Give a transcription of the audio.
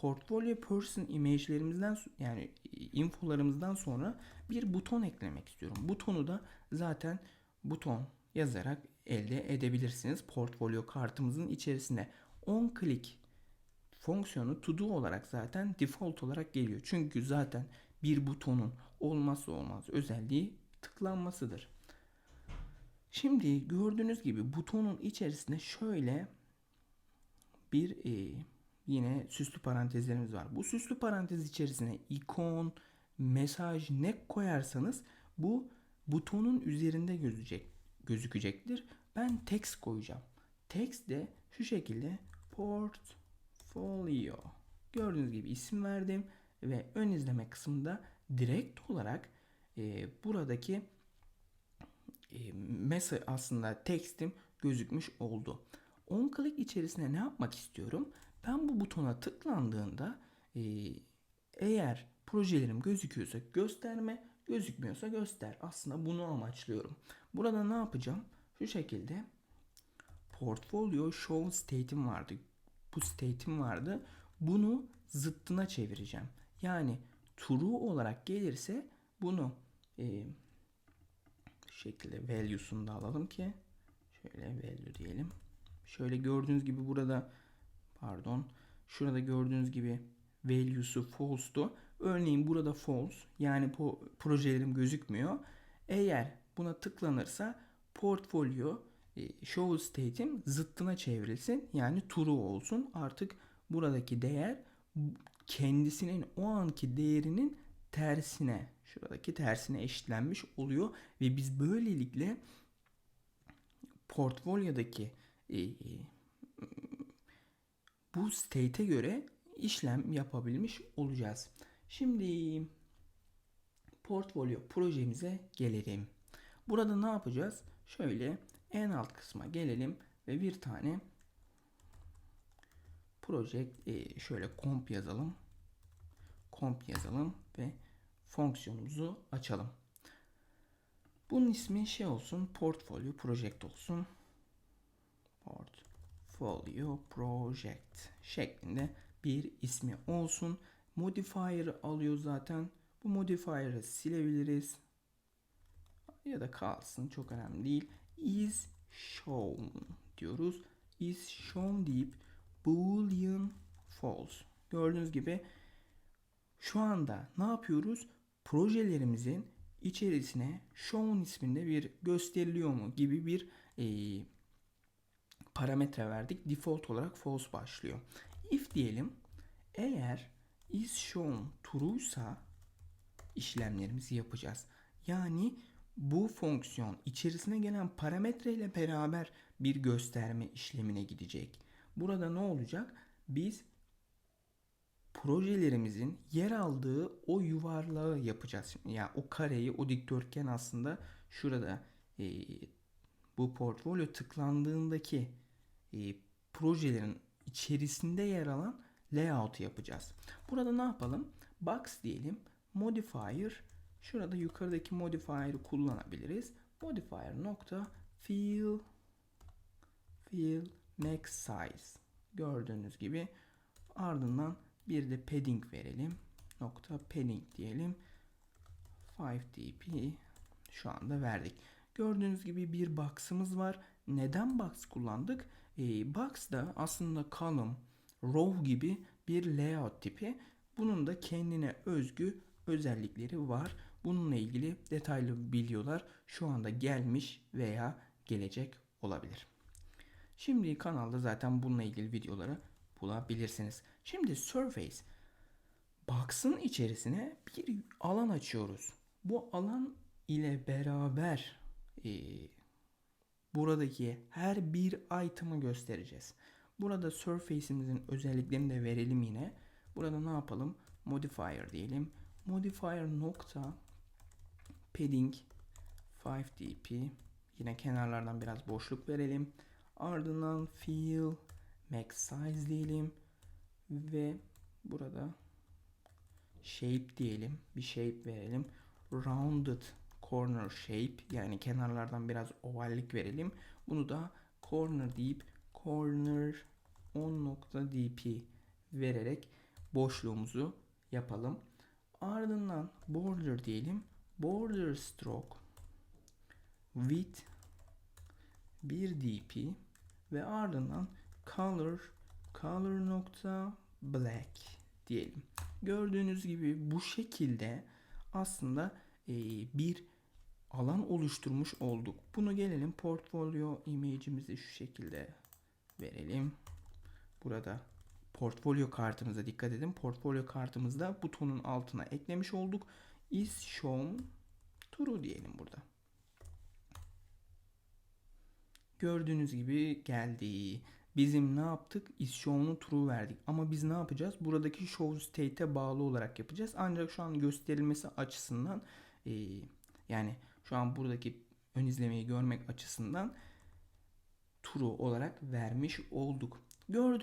portfolio person image'lerimizden yani infolarımızdan sonra bir buton eklemek istiyorum. Butonu da zaten buton yazarak elde edebilirsiniz. Portfolyo kartımızın içerisinde 10 klik fonksiyonu to do olarak zaten default olarak geliyor. Çünkü zaten bir butonun olmazsa olmaz özelliği tıklanmasıdır. Şimdi gördüğünüz gibi butonun içerisinde şöyle bir e, yine süslü parantezlerimiz var. Bu süslü parantez içerisine ikon, mesaj ne koyarsanız bu butonun üzerinde gözecek, gözükecektir. Ben text koyacağım. Text de şu şekilde portfolio. Gördüğünüz gibi isim verdim ve ön izleme kısmında direkt olarak e, buradaki e, mesaj aslında tekstim gözükmüş oldu. On click içerisine ne yapmak istiyorum? Ben bu butona tıklandığında e, eğer projelerim gözüküyorsa gösterme, gözükmüyorsa göster. Aslında bunu amaçlıyorum. Burada ne yapacağım? Şu şekilde portfolio show state'im vardı. Bu state'im vardı. Bunu zıttına çevireceğim. Yani true olarak gelirse bunu e, şekilde value'sunu da alalım ki şöyle value diyelim. Şöyle gördüğünüz gibi burada pardon şurada gördüğünüz gibi value'su false'tu. Örneğin burada false yani bu projelerim gözükmüyor. Eğer buna tıklanırsa portfolyo e, show state'im zıttına çevrilsin. Yani true olsun. Artık buradaki değer kendisinin o anki değerinin tersine şuradaki tersine eşitlenmiş oluyor ve biz böylelikle portfolyodaki e, e, bu state'e göre işlem yapabilmiş olacağız. Şimdi portfolyo projemize gelelim. Burada ne yapacağız? Şöyle en alt kısma gelelim ve bir tane proje e, şöyle komp yazalım. Komp yazalım ve fonksiyonumuzu açalım. Bunun ismi şey olsun, portfolio project olsun. Portfolio project şeklinde bir ismi olsun. Modifier alıyor zaten. Bu modifier'ı silebiliriz. Ya da kalsın çok önemli değil. Is shown diyoruz. Is shown deyip boolean false. Gördüğünüz gibi şu anda ne yapıyoruz? Projelerimizin içerisine shown isminde bir gösteriliyor mu gibi bir e, parametre verdik. Default olarak false başlıyor. If diyelim eğer is shown true'sa işlemlerimizi yapacağız. Yani bu fonksiyon içerisine gelen parametre ile beraber bir gösterme işlemine gidecek. Burada ne olacak? Biz projelerimizin yer aldığı o yuvarlağı yapacağız. Ya yani o kareyi, o dikdörtgen aslında şurada e, bu portfolyo tıklandığındaki e, projelerin içerisinde yer alan layout yapacağız. Burada ne yapalım? Box diyelim. Modifier şurada yukarıdaki modifier'ı kullanabiliriz. Modifier nokta fill fill max size gördüğünüz gibi ardından bir de padding verelim. Nokta padding diyelim. 5dp şu anda verdik. Gördüğünüz gibi bir box'ımız var. Neden box kullandık? E, box da aslında column, row gibi bir layout tipi. Bunun da kendine özgü özellikleri var. Bununla ilgili detaylı videolar şu anda gelmiş veya gelecek olabilir. Şimdi kanalda zaten bununla ilgili videoları bulabilirsiniz. Şimdi Surface Box'ın içerisine bir alan açıyoruz. Bu alan ile beraber e, buradaki her bir item'ı göstereceğiz. Burada Surface'imizin özelliklerini de verelim yine. Burada ne yapalım? Modifier diyelim. Modifier nokta padding 5dp yine kenarlardan biraz boşluk verelim. Ardından fill max size diyelim ve burada shape diyelim. Bir shape verelim. Rounded corner shape yani kenarlardan biraz ovallik verelim. Bunu da corner deyip corner 10.dp vererek boşluğumuzu yapalım. Ardından border diyelim. Border stroke width 1 dp ve ardından color color nokta black diyelim. Gördüğünüz gibi bu şekilde aslında bir alan oluşturmuş olduk. Bunu gelelim portfolyo image'imizi şu şekilde verelim. Burada portfolyo kartımıza dikkat edin. Portfolyo kartımızda butonun altına eklemiş olduk. Is shown true diyelim burada. Gördüğünüz gibi geldi. Bizim ne yaptık? Is show'unu true verdik. Ama biz ne yapacağız? Buradaki show state'e bağlı olarak yapacağız. Ancak şu an gösterilmesi açısından e, yani şu an buradaki ön izlemeyi görmek açısından true olarak vermiş olduk. Gördüğünüz